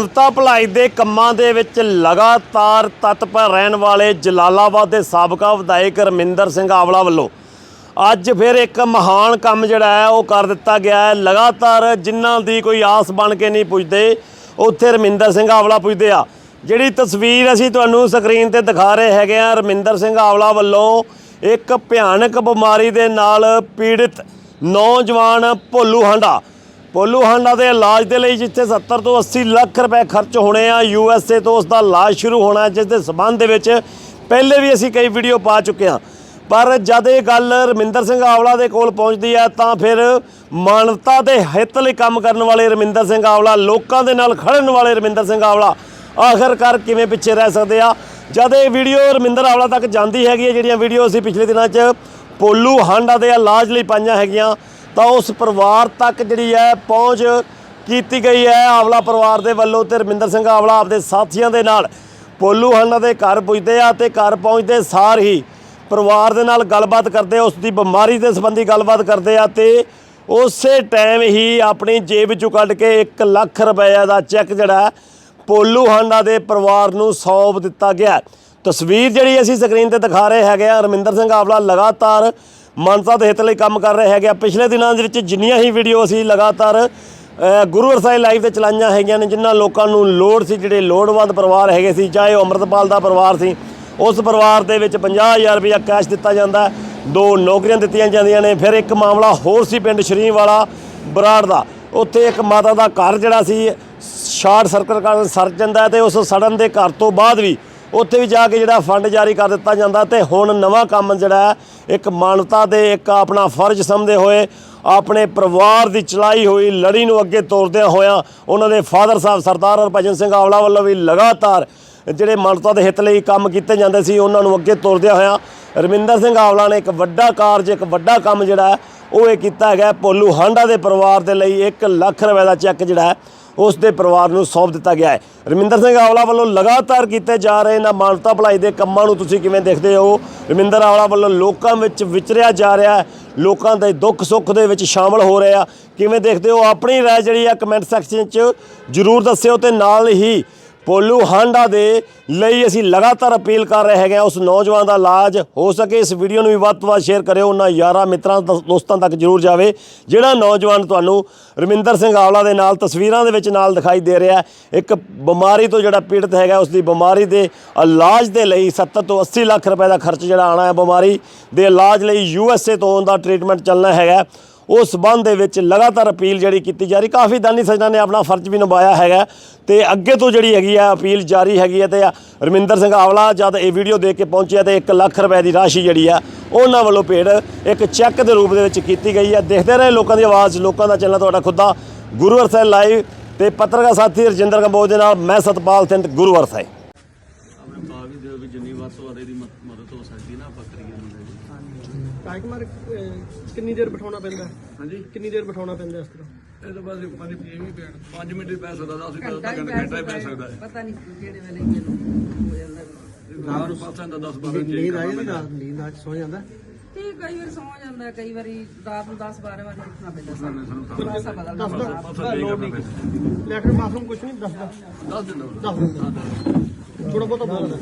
ਜਨਤਾ ਭਲਾਈ ਦੇ ਕੰਮਾਂ ਦੇ ਵਿੱਚ ਲਗਾਤਾਰ ਤਤਪਰ ਰਹਿਣ ਵਾਲੇ ਜਲਾਲਾਬਾਦ ਦੇ ਸਾਬਕਾ ਵਿਧਾਇਕ ਰਮਿੰਦਰ ਸਿੰਘ ਆਵਲਾ ਵੱਲੋਂ ਅੱਜ ਫਿਰ ਇੱਕ ਮਹਾਨ ਕੰਮ ਜਿਹੜਾ ਹੈ, ਉਹ ਕਰ ਦਿੱਤਾ ਗਿਆ ਹੈ। ਲਗਾਤਾਰ ਜਿਨ੍ਹਾਂ ਦੀ ਕੋਈ ਆਸ ਬਣ ਕੇ ਨਹੀਂ ਪੁੱਜਦੇ, ਉੱਥੇ ਰਮਿੰਦਰ ਸਿੰਘ ਆਵਲਾ ਪੁੱਜਦੇ ਆ। ਜਿਹੜੀ ਤਸਵੀਰ ਅਸੀਂ ਤੁਹਾਨੂੰ ਸਕਰੀਨ ਤੇ ਦਿਖਾ ਰਹੇ ਹੈਗੇ ਆ, ਰਮਿੰਦਰ ਸਿੰਘ ਆਵਲਾ ਵੱਲੋਂ ਇੱਕ ਭਿਆਨਕ ਬਿਮਾਰੀ ਦੇ ਨਾਲ ਪੀੜਿਤ ਨੌਜਵਾਨ ਭੋਲੂ ਹਾਂਡਾ ਪੋਲੂ ਹਾਂਡਾ ਦੇ ਇਲਾਜ ਦੇ ਲਈ ਜਿੱਥੇ 70 ਤੋਂ 80 ਲੱਖ ਰੁਪਏ ਖਰਚ ਹੋਣੇ ਆ, ਯੂ ਐਸ ਏ ਤੋਂ ਉਸ ਦਾ ਇਲਾਜ ਸ਼ੁਰੂ ਹੋਣਾ ਜਿਸ ਦੇ ਸਬੰਧ ਦੇ ਵਿੱਚ ਪਹਿਲੇ ਵੀ ਅਸੀਂ ਕਈ ਵੀਡੀਓ ਪਾ ਚੁੱਕੇ ਹਾਂ। ਪਰ ਜਦ ਇਹ ਗੱਲ ਰਮਿੰਦਰ ਸਿੰਘ ਆਵਲਾ ਦੇ ਕੋਲ ਪਹੁੰਚਦੀ ਹੈ, ਤਾਂ ਫਿਰ ਮਾਨਵਤਾ ਦੇ ਹਿੱਤ ਲਈ ਕੰਮ ਕਰਨ ਵਾਲੇ ਰਮਿੰਦਰ ਸਿੰਘ ਆਵਲਾ, ਲੋਕਾਂ ਦੇ ਨਾਲ ਖੜਨ ਵਾਲੇ ਰਮਿੰਦਰ ਸਿੰਘ ਆਵਲਾ ਆਖਰਕਾਰ ਕਿਵੇਂ ਪਿੱਛੇ ਰਹਿ ਸਕਦੇ ਆ? ਜਦ ਇਹ ਵੀਡੀਓ ਰਮਿੰਦਰ ਆਵਲਾ ਤੱਕ ਜਾਂਦੀ ਹੈਗੀ ਹੈ, ਜਿਹੜੀਆਂ ਵੀਡੀਓ ਅਸੀਂ ਪਿਛਲੇ ਦਿਨਾਂ 'ਚ ਪੋਲੂ ਹਾਂਡਾ ਦੇ ਇਲਾਜ ਲਈ ਪਾਈਆਂ ਹੈਗੀਆਂ ਤਾਂ ਉਸ ਪਰਿਵਾਰ ਤੱਕ ਜਿਹੜੀ ਹੈ ਪਹੁੰਚ ਕੀਤੀ ਗਈ ਹੈ। ਆਵਲਾ ਪਰਿਵਾਰ ਦੇ ਵੱਲੋਂ ਤੇ ਰਮਿੰਦਰ ਸਿੰਘ ਆਵਲਾ ਆਪਦੇ ਸਾਥੀਆਂ ਦੇ ਨਾਲ ਪੋਲੂ ਹਾਂਡਾ ਦੇ ਘਰ ਪੁੱਜਦੇ ਆ ਤੇ ਘਰ ਪਹੁੰਚਦੇ ਸਾਰ ਹੀ ਪਰਿਵਾਰ ਦੇ ਨਾਲ ਗੱਲਬਾਤ ਕਰਦੇ ਆ, ਉਸ ਦੀ ਬਿਮਾਰੀ ਦੇ ਸੰਬੰਧੀ ਗੱਲਬਾਤ ਕਰਦੇ ਆ ਤੇ ਉਸੇ ਟਾਈਮ ਹੀ ਆਪਣੀ ਜੇਬ ਵਿੱਚੋਂ ਕੱਢ ਕੇ 1 ਲੱਖ ਰੁਪਏ ਦਾ ਚੈੱਕ ਜਿਹੜਾ ਪੋਲੂ ਹਾਂਡਾ ਦੇ ਪਰਿਵਾਰ ਨੂੰ ਸੌਂਪ ਦਿੱਤਾ ਗਿਆ ਤਸਵੀਰ ਜਿਹੜੀ ਅਸੀਂ ਸਕਰੀਨ ਤੇ ਦਿਖਾ ਰਹੇ ਹੈਗੇ ਆ ਰਮਿੰਦਰ ਸਿੰਘ ਆਵਲਾ ਲਗਾਤਾਰ ਮਾਨਸਾ ਦੇ ਹਿੱਤ ਲਈ ਕੰਮ ਕਰ ਰਹੇ ਹੈਗੇ ਆ। ਪਿਛਲੇ ਦਿਨਾਂ ਦੇ ਵਿੱਚ ਜਿੰਨੀਆਂ ਹੀ ਵੀਡੀਓ ਅਸੀਂ ਲਗਾਤਾਰ ਅ, ਗੁਰੂ ਅਰਸਾਈ ਲਾਈਵ ਤੇ ਚਲਾਈਆਂ ਹੈਗੀਆਂ ਨੇ ਜਿਨ੍ਹਾਂ ਲੋਕਾਂ ਨੂੰ ਲੋੜ ਸੀ ਜਿਹੜੇ ਲੋੜਵੰਦ ਪਰਿਵਾਰ ਹੈਗੇ ਸੀ ਚਾਹੇ ਉਹ ਅੰਮ੍ਰਿਤਪਾਲ ਦਾ ਪਰਿਵਾਰ ਸੀ ਉਸ ਪਰਿਵਾਰ ਦੇ ਵਿੱਚ 50000 ਰੁਪਇਆ ਕੈਸ਼ ਦਿੱਤਾ ਜਾਂਦਾ ਦੋ ਨੌਕਰੀਆਂ ਦਿੱਤੀਆਂ ਜਾਂਦੀਆਂ ਨੇ। ਫਿਰ ਇੱਕ ਮਾਮਲਾ ਹੋਰ ਸੀ ਪਿੰਡ ਸ਼ਰੀਂ ਵਾਲਾ ਬਰਾੜ ਦਾ। ਉੱਥੇ ਇੱਕ ਮਾਤਾ ਦਾ ਘਰ ਜਿਹੜਾ ਸੀ ਸ਼ਾਰਟ ਸਰਕਟ ਕਾਰਨ ਸੜ ਜਾਂਦਾ ਹੈ ਤੇ ਉਸ ਸੜਨ ਦੇ ਘਰ ਤੋਂ ਬਾਅਦ ਵੀ ਉੱਥੇ ਵੀ ਜਾ ਕੇ ਜਿਹੜਾ ਫੰਡ ਜਾਰੀ ਕਰ ਦਿੱਤਾ ਜਾਂਦਾ ਤੇ ਹੁਣ ਨਵਾਂ ਕੰਮ ਜਿਹੜਾ ਇੱਕ ਮਾਨਵਤਾ ਦੇ, ਇੱਕ ਆਪਣਾ ਫਰਜ਼ ਸਮਝਦੇ ਹੋਏ ਆਪਣੇ ਪਰਿਵਾਰ ਦੀ ਚਲਾਈ ਹੋਈ ਲੜੀ ਨੂੰ ਅੱਗੇ ਤੋਰਦਿਆਂ ਹੋਇਆਂ ਉਹਨਾਂ ਦੇ ਫਾਦਰ ਸਾਹਿਬ ਸਰਦਾਰ ਹਰਭਜਨ ਸਿੰਘ ਆਵਲਾ ਵੱਲੋਂ ਵੀ ਲਗਾਤਾਰ ਜਿਹੜੇ ਮਾਨਵਤਾ ਦੇ ਹਿੱਤ ਲਈ ਕੰਮ ਕੀਤੇ ਜਾਂਦੇ ਸੀ, ਉਹਨਾਂ ਨੂੰ ਅੱਗੇ ਤੋਰਦਿਆਂ ਹੋਇਆਂ ਰਮਿੰਦਰ ਸਿੰਘ ਆਵਲਾ ਨੇ ਇੱਕ ਵੱਡਾ ਕਾਰਜ, ਇੱਕ ਵੱਡਾ ਕੰਮ ਜਿਹੜਾ ਉਹ ਇਹ ਕੀਤਾ ਹੈਗਾ ਭੋਲੂ ਹਾਂਡਾ ਦੇ ਪਰਿਵਾਰ ਦੇ ਲਈ 1 ਲੱਖ ਰੁਪਏ ਦਾ ਚੈੱਕ ਜਿਹੜਾ ਉਸ ਦੇ ਪਰਿਵਾਰ ਨੂੰ ਸੌਂਪ ਦਿੱਤਾ ਗਿਆ ਹੈ। ਰਮਿੰਦਰ ਸਿੰਘ ਆਵਲਾ ਵੱਲੋਂ ਲਗਾਤਾਰ ਕੀਤੇ ਜਾ ਰਹੇ ਨਾ ਮਾਨਵਤਾ ਭਲਾਈ ਦੇ ਕੰਮਾਂ ਨੂੰ ਤੁਸੀਂ ਕਿਵੇਂ ਦੇਖਦੇ ਹੋ? ਰਮਿੰਦਰ ਆਵਲਾ ਵੱਲੋਂ ਲੋਕਾਂ ਵਿੱਚ ਵਿਚਰਿਆ ਜਾ ਰਿਹਾ ਹੈ। ਲੋਕਾਂ ਦੇ ਦੁੱਖ ਸੁੱਖ ਦੇ ਵਿੱਚ ਸ਼ਾਮਲ ਹੋ ਰਹੇ ਆ। ਕਿਵੇਂ ਦੇਖਦੇ ਹੋ? ਆਪਣੀ ਰਾਏ ਜਿਹੜੀ ਆ ਕਮੈਂਟ ਸੈਕਸ਼ਨ 'ਚ ਜਰੂਰ ਦੱਸਿਓ ਤੇ ਨਾਲ ਹੀ ਪੋਲੂ ਹਾਂਡਾ ਦੇ ਲਈ ਅਸੀਂ ਲਗਾਤਾਰ ਅਪੀਲ ਕਰ ਰਹੇ ਹੈਗੇ ਆ ਉਸ ਨੌਜਵਾਨ ਦਾ ਇਲਾਜ ਹੋ ਸਕੇ। ਇਸ ਵੀਡੀਓ ਨੂੰ ਵੀ ਵੱਧ ਤੋਂ ਵੱਧ ਸ਼ੇਅਰ ਕਰਿਓ, ਉਹਨਾਂ ਯਾਰਾਂ ਮਿੱਤਰਾਂ ਦੋਸ- ਦੋਸਤਾਂ ਤੱਕ ਜਰੂਰ ਜਾਵੇ। ਜਿਹੜਾ ਨੌਜਵਾਨ ਤੁਹਾਨੂੰ ਰਮਿੰਦਰ ਸਿੰਘ ਆਵਲਾ ਦੇ ਨਾਲ ਤਸਵੀਰਾਂ ਦੇ ਵਿੱਚ ਨਾਲ ਦਿਖਾਈ ਦੇ ਰਿਹਾ ਇੱਕ ਬਿਮਾਰੀ ਤੋਂ ਜਿਹੜਾ ਪੀੜਤ ਹੈਗਾ, ਉਸ ਦੀ ਬਿਮਾਰੀ ਦੇ ਇਲਾਜ ਦੇ ਲਈ 70 ਤੋਂ 80 ਲੱਖ ਰੁਪਏ ਦਾ ਖਰਚ ਜਿਹੜਾ ਆਣਾ ਹੈ ਬਿਮਾਰੀ ਦੇ ਇਲਾਜ ਲਈ ਯੂ ਐਸ ਏ ਤੋਂ ਉਹਦਾ ਟ੍ਰੀਟਮੈਂਟ ਚੱਲਣਾ ਹੈਗਾ। ਉਸ ਸੰਬੰਧ ਦੇ ਵਿੱਚ ਲਗਾਤਾਰ ਅਪੀਲ ਜਿਹੜੀ ਕੀਤੀ ਜਾ ਰਹੀ, ਕਾਫੀ ਦਾਨੀ ਸੱਜਣਾ ਨੇ ਆਪਣਾ ਫਰਜ਼ ਵੀ ਨਿਭਾਇਆ ਹੈਗਾ। ਤੇ ਅੱਗੇ ਤੋਂ ਜਿਹੜੀ ਹੈਗੀ ਆ ਅਪੀਲ ਜਾਰੀ ਹੈਗੀ ਹੈ ਤੇ ਰਮਿੰਦਰ ਸਿੰਘ ਆਵਲਾ ਜਦ ਇਹ ਵੀਡੀਓ ਦੇਖ ਕੇ ਪਹੁੰਚਿਆ ਤੇ 1 ਲੱਖ ਰੁਪਏ ਦੀ ਰਾਸ਼ੀ ਜਿਹੜੀ ਆ, ਉਹਨਾਂ ਵੱਲੋਂ ਭੇਡ ਇੱਕ ਚੈੱਕ ਦੇ ਰੂਪ ਦੇ ਵਿੱਚ ਕੀਤੀ ਗਈ ਹੈ ਦੇਖਦੇ ਰਹੇ ਲੋਕਾਂ ਦੀ ਆਵਾਜ਼, ਲੋਕਾਂ ਦਾ ਚੈਨਲ ਤੁਹਾਡਾ ਖੁਦ ਦਾ ਗੁਰੂ ਅਰਸਾਈ ਲਾਈਵ ਤੇ ਪੱਤਰਕਾਰ ਸਾਥੀ ਰਜਿੰਦਰ ਕੰਬੋਜ ਦੇ ਨਾਲ ਮੈਂ ਸਤਪਾਲ ਸਿੰਘ ਗੁਰੂਵਰ ਸਾਹਿਬ। ਆਪਣੇ ਭਾ ਵੀ ਵੀ ਜਿੰਨੀ ਵੱਧ ਤੋਂ ਵੱਧ ਇਹਦੀ ਮਦਦ ਹੋ ਸਕਦੀ ਨਾ, ਆਪਾਂ ਕਰੀਏ ਮੁੰਡੇ ਦੀ ਟਾਈਕ ਮਾਰ ਕਿੰਨੀ ਦੇਰ ਬਿਠਾਉਣਾ ਪੈਂਦਾ? ਹਾਂਜੀ। ਕਿੰਨੀ ਦੇਰ ਬਿਠਾਉਣਾ ਪੈਂਦਾ ਇਸ ਤਰ੍ਹਾਂ? ਇਹ ਤਾਂ ਬਸ ਪੰਜ ਪੀਏ ਵੀ ਪੈਣ 5 ਮਿੰਟ ਹੀ ਪੈ ਸਕਦਾ 10 ਮਿੰਟ ਤੱਕ ਘੰਟਾ ਹੀ ਪੈ ਸਕਦਾ ਹੈ। ਪਤਾ ਨਹੀਂ ਕਿਹੜੇ ਵੇਲੇ ਕਿਹਨੂੰ ਹੋ ਜਾਂਦਾ। ਰਾਤ ਨੂੰ ਪਾਸਾਂ ਦਾ 10 12 ਨੀਂਦ ਆਈ ਸੀ ਰਾਤ ਨੀਂਦ ਆ ਕੇ ਸੌ ਜਾਂਦਾ? ਤੇ ਕਈ ਵਾਰ ਸੌ ਜਾਂਦਾ ਕਈ ਵਾਰੀ ਰਾਤ ਨੂੰ 10 12 ਵਜੇ ਉੱਠਣਾ ਪੈਂਦਾ ਸਾਨੂੰ ਥੋੜਾ ਸਾ ਬਦਲਣਾ ਪੈਂਦਾ ਪਾਸਾ ਠੀਕ ਕਰਨਾ ਪੈਂਦਾ। ਲੈਟਰ ਬਾਥਰੂਮ ਕੁਝ ਨਹੀਂ ਦੱਸਦਾ 10 ਦਿਨ ਦੱਸ ਦਿੰਦਾ ਥੋੜਾ ਬਹੁਤਾ ਬੋਲਦਾ